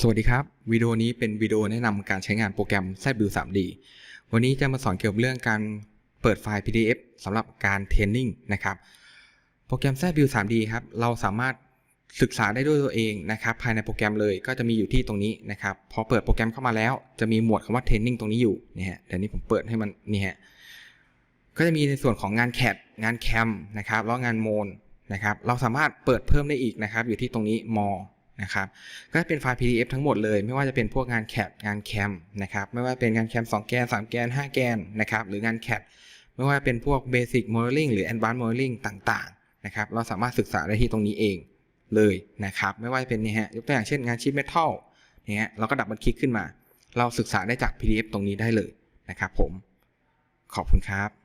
สวัสดีครับ วิดีโอนี้เป็นวิดีโอแนะนำการใช้งานโปรแกรม ZBuild 3D วันนี้จะมาสอนเกี่ยวกับเรื่องการเปิดไฟล์ PDF สำหรับการเทรนนิ่งนะครับ โปรแกรม ZBuild 3D ครับ เราสามารถศึกษาได้ด้วยตัวเองนะครับภายในโปรแกรมเลยก็จะมีอยู่ที่ตรงนี้นะครับ พอเปิดโปรแกรมเข้ามาแล้ว จะมีหมวดคำว่าเทรนนิ่งตรงนี้อยู่นี่ฮะเดี๋ยวนี้ผมเปิดให้มันนี่ฮะก็จะมีในส่วนของงานแคดงานแคมนะครับแล้วงานโมนนะครับเราสามารถเปิดเพิ่มได้อีกนะครับ อยู่ที่ตรงนี้มอ นะครับก็จะเป็นไฟล์ PDF ทั้งหมดเลยไม่ว่าจะเป็นพวกงานแคดงานแคมนะครับไม่ว่าเป็นงานแคม2 แกน 3 แกน 5 แกนนะครับหรืองานแคดไม่ว่าเป็นพวก Basic Modeling หรือ Advanced Modeling ต่างๆนะครับเราสามารถศึกษาได้ที่ตรงนี้เองเลยนะครับไม่ว่าจะเป็นเนี่ยฮะยกตัวอย่างเช่นงานชิปเมทัลเนี่ยเราก็ดับมันคลิกขึ้นมา เราศึกษาได้จาก PDF ตรงนี้ได้เลยนะครับผมขอบคุณครับ